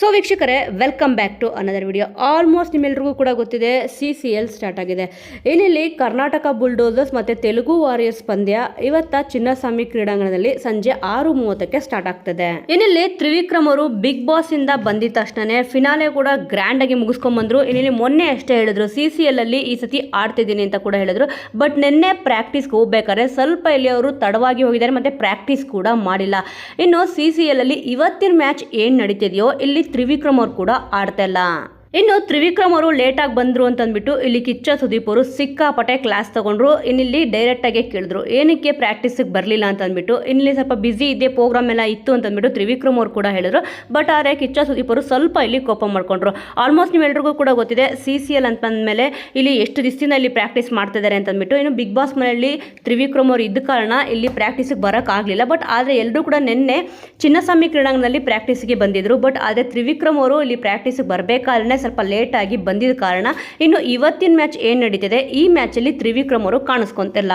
So ವೀಕ್ಷಕರೇ welcome back to another video almost ನಿಮ್ಮೆಲ್ರಿಗೂ ಕೂಡ ಗೊತ್ತಿದೆ ಸಿ ಸಿ ಎಲ್ ಸ್ಟಾರ್ಟ್ ಆಗಿದೆ. ಇಲ್ಲಿ ಕರ್ನಾಟಕ ಬುಲ್ಡೋಸರ್ಸ್ ಮತ್ತು ತೆಲುಗು ವಾರಿಯರ್ಸ್ ಪಂದ್ಯ ಇವತ್ತ ಚಿನ್ನಸ್ವಾಮಿ ಕ್ರೀಡಾಂಗಣದಲ್ಲಿ ಸಂಜೆ ಆರು ಮೂವತ್ತಕ್ಕೆ ಸ್ಟಾರ್ಟ್ ಆಗ್ತದೆ. ಇನ್ನಿಲ್ಲಿ ತ್ರಿವಿಕ್ರಮ್ ಅವರು ಬಿಗ್ ಬಾಸ್ ಇಂದ ಬಂದಿದ ತಕ್ಷಣನೇ ಫಿನಾಲೆ ಕೂಡ ಗ್ರ್ಯಾಂಡ್ ಆಗಿ ಮುಗಿಸ್ಕೊಂಡ್ ಬಂದ್ರು. ಇನ್ನಿಲ್ಲಿ ಮೊನ್ನೆ ಅಷ್ಟೇ ಹೇಳಿದ್ರು ಸಿ ಸಿ ಎಲ್ ಅಲ್ಲಿ ಈ ಸತಿ ಆಡ್ತಿದ್ದೀನಿ ಅಂತ ಕೂಡ ಹೇಳಿದ್ರು. ಬಟ್ ನಿನ್ನೆ ಪ್ರಾಕ್ಟೀಸ್ಗೆ ಹೋಗ್ಬೇಕಾದ್ರೆ ಸ್ವಲ್ಪ ಇಲ್ಲಿ ಅವರು ತಡವಾಗಿ ಹೋಗಿದ್ದಾರೆ, ಮತ್ತೆ ಪ್ರಾಕ್ಟೀಸ್ ಕೂಡ ಮಾಡಿಲ್ಲ. ಇನ್ನು ಸಿ ಸಿ ಎಲ್ ಅಲ್ಲಿ ಇವತ್ತಿನ ಮ್ಯಾಚ್ ಏನ್ ನಡೀತಿದೆಯೋ, ಇಲ್ಲಿ ತ್ರಿವಿಕ್ರಮ್ ಅವ್ರು ಕೂಡ ಆಡ್ತಾ ಇಲ್ಲ. ಇನ್ನು ತ್ರಿವಿಕ್ರಮ್ ಅವರು ಲೇಟಾಗಿ ಬಂದರು ಅಂತಂದ್ಬಿಟ್ಟು ಇಲ್ಲಿ ಕಿಚ್ಚ ಸುದೀಪ್ ಅವರು ಸಿಕ್ಕಾಪಟ್ಟೆ ಕ್ಲಾಸ್ ತಗೊಂಡ್ರು. ಇನ್ನಿಲ್ಲಿ ಡೈರೆಕ್ಟಾಗಿ ಕೇಳಿದ್ರು. ಏನಕ್ಕೆ ಪ್ರಾಕ್ಟೀಸಿಗೆ ಬರಲಿಲ್ಲ ಅಂತಂದ್ಬಿಟ್ಟು ಇಲ್ಲಿ ಸ್ವಲ್ಪ ಬ್ಯುಸಿ ಇದೆ ಪ್ರೋಗ್ರಾಮ್ ಎಲ್ಲ ಇತ್ತು ಅಂತಂದ್ಬಿಟ್ಟು ತ್ರಿವಿಕ್ರಮ್ ಅವರು ಕೂಡ ಹೇಳಿದ್ರು. ಬಟ್ ಆದರೆ ಕಿಚ್ಚ ಸುದೀಪ್ ಅವರು ಸ್ವಲ್ಪ ಇಲ್ಲಿ ಕೋಪ ಮಾಡ್ಕೊಂಡ್ರು. ಆಲ್ಮೋಸ್ಟ್ ನೀವೆಲ್ಲರಿಗೂ ಕೂಡ ಗೊತ್ತಿದೆ ಸಿ ಸಿ ಎಲ್ ಮೇಲೆ ಇಲ್ಲಿ ಎಷ್ಟು ದಿವಸದಿಂದ ಇಲ್ಲಿ ಪ್ರಾಕ್ಟೀಸ್ ಮಾಡ್ತಿದ್ದಾರೆ ಅಂತಂದ್ಬಿಟ್ಟು, ಇನ್ನು ಬಿಗ್ ಬಾಸ್ ಮನೆಯಲ್ಲಿ ತ್ರಿವಿಕ್ರಮ್ ಅವರು ಇದ್ದ ಕಾರಣ ಇಲ್ಲಿ ಪ್ರಾಕ್ಟೀಸಿಗೆ ಬರೋಕ್ಕಾಗಲಿಲ್ಲ ಬಟ್ ಆದರೆ ಎಲ್ಲರೂ ಕೂಡ ನಿನ್ನೆ ಚಿನ್ನಸ್ವಾಮಿ ಕ್ರೀಡಾಂಗಣದಲ್ಲಿ ಪ್ರಾಕ್ಟೀಸಿಗೆ ಬಂದಿದ್ದರು ಬಟ್ ಆದರೆ ತ್ರಿವಿಕ್ರಮ್ ಅವರು ಇಲ್ಲಿ ಪ್ರಾಕ್ಟೀಸಿಗೆ ಬರಬೇಕಾದ್ರೆ ಸ್ವಲ್ಪ ಲೇಟಾಗಿ ಬಂದಿದ್ದ ಕಾರಣ ಇನ್ನು ಇವತ್ತಿನ ಮ್ಯಾಚ್ ಏನು ನಡೀತಿದೆ? ಈ ಮ್ಯಾಚಲ್ಲಿ ತ್ರಿವಿಕ್ರಮ್ ಅವರು ಕಾಣಿಸ್ಕೊಂತಿಲ್ಲ.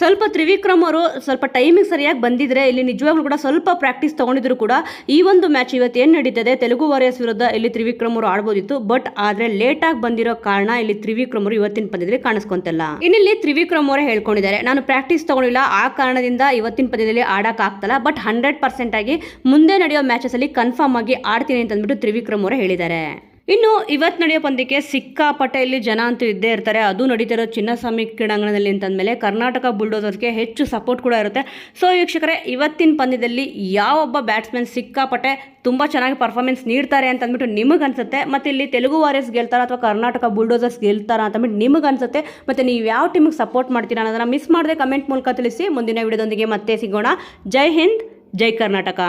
ಸ್ವಲ್ಪ ತ್ರಿವಿಕ್ರಮ್ ಅವರು ಸ್ವಲ್ಪ ಟೈಮಿಂಗ್ ಸರಿಯಾಗಿ ಬಂದಿದ್ರೆ ಇಲ್ಲಿ ನಿಜವಾಗ್ಲೂ ಕೂಡ ಸ್ವಲ್ಪ ಪ್ರಾಕ್ಟೀಸ್ ತಗೊಂಡಿದ್ರು ಕೂಡ ಈ ಒಂದು ಮ್ಯಾಚ್ ಇವತ್ತು ಏನು ನಡೀತದೆ? ತೆಲುಗು ವಾರಿಯರ್ಸ್ ವಿರುದ್ಧ ಇಲ್ಲಿ ತ್ರಿವಿಕ್ರಮ್ ಅವರು ಆಡ್ಬೋದಿತ್ತು. ಬಟ್ ಆದರೆ ಲೇಟಾಗಿ ಬಂದಿರೋ ಕಾರಣ ಇಲ್ಲಿ ತ್ರಿವಿಕ್ರಮ್ ಅವರು ಇವತ್ತಿನ ಪಂದ್ಯದಲ್ಲಿ ಕಾಣಿಸ್ಕೊಂತಿಲ್ಲ. ಇನ್ನಿಲ್ಲಿ ತ್ರಿವಿಕ್ರಮ್ ಅವರೇ ಹೇಳ್ಕೊಂಡಿದ್ದಾರೆ. ನಾನು ಪ್ರಾಕ್ಟೀಸ್ ತಗೊಂಡಿಲ್ಲ ಆ ಕಾರಣದಿಂದ ಇವತ್ತಿನ ಪಂದ್ಯದಲ್ಲಿ ಆಡಕ್ ಬಟ್ ಹಂಡ್ರೆಡ್ ಪರ್ಸೆಂಟ್ ಆಗಿ ಮುಂದೆ ನಡೆಯೋ ಮ್ಯಾಚಸ್ ಅಲ್ಲಿ ಕನ್ಫರ್ಮ್ ಆಗಿ ಆಡ್ತೀನಿ ಅಂತ ಅಂದ್ಬಿಟ್ಟು ತ್ರಿವಿಕ್ರಮ್ ಅವರು ಹೇಳಿದ್ದಾರೆ. ಇನ್ನು ಇವತ್ತು ನಡೆಯೋ ಪಂದ್ಯಕ್ಕೆ ಸಿಕ್ಕಾಪಟ್ಟೆ ಇಲ್ಲಿ ಜನ ಅಂತೂ ಇದ್ದೇ ಇರ್ತಾರೆ. ಅದು ನಡೀತಿರೋ ಚಿನ್ನಸ್ವಾಮಿ ಕ್ರೀಡಾಂಗಣದಲ್ಲಿ ಅಂತಂದಮೇಲೆ ಕರ್ನಾಟಕ ಬುಲ್ಡೋಸರ್ಸ್ಗೆ ಹೆಚ್ಚು ಸಪೋರ್ಟ್ ಕೂಡ ಇರುತ್ತೆ. ಸೊ ವೀಕ್ಷಕರೇ, ಇವತ್ತಿನ ಪಂದ್ಯದಲ್ಲಿ ಯಾವೊಬ್ಬ ಬ್ಯಾಟ್ಸ್ಮನ್ ಸಿಕ್ಕಾಪಟ್ಟೆ ತುಂಬ ಚೆನ್ನಾಗಿ ಪರ್ಫಾರ್ಮೆನ್ಸ್ ನೀಡ್ತಾರೆ ಅಂತ ಅಂದ್ಬಿಟ್ಟು ನಿಮಗೆ ಅನ್ಸುತ್ತೆ? ಮತ್ತು ಇಲ್ಲಿ ತೆಲುಗು ವಾರಿಯರ್ಸ್ ಗೆಲ್ತಾರ ಅಥವಾ ಕರ್ನಾಟಕ ಬುಲ್ಡೋಸರ್ಸ್ ಗೆಲ್ತಾರ ಅಂತಂದ್ಬಿಟ್ಟು ನಿಮಗೆ ಅನ್ಸುತ್ತೆ? ಮತ್ತು ನೀವು ಯಾವ ಟೀಮಿಗೆ ಸಪೋರ್ಟ್ ಮಾಡ್ತೀರಾ ಅನ್ನೋದನ್ನ ಮಿಸ್ ಮಾಡದೆ ಕಮೆಂಟ್ ಮೂಲಕ ತಿಳಿಸಿ. ಮುಂದಿನ ವಿಡಿಯೋದೊಂದಿಗೆ ಮತ್ತೆ ಸಿಗೋಣ. ಜೈ ಹಿಂದ್, ಜೈ ಕರ್ನಾಟಕ.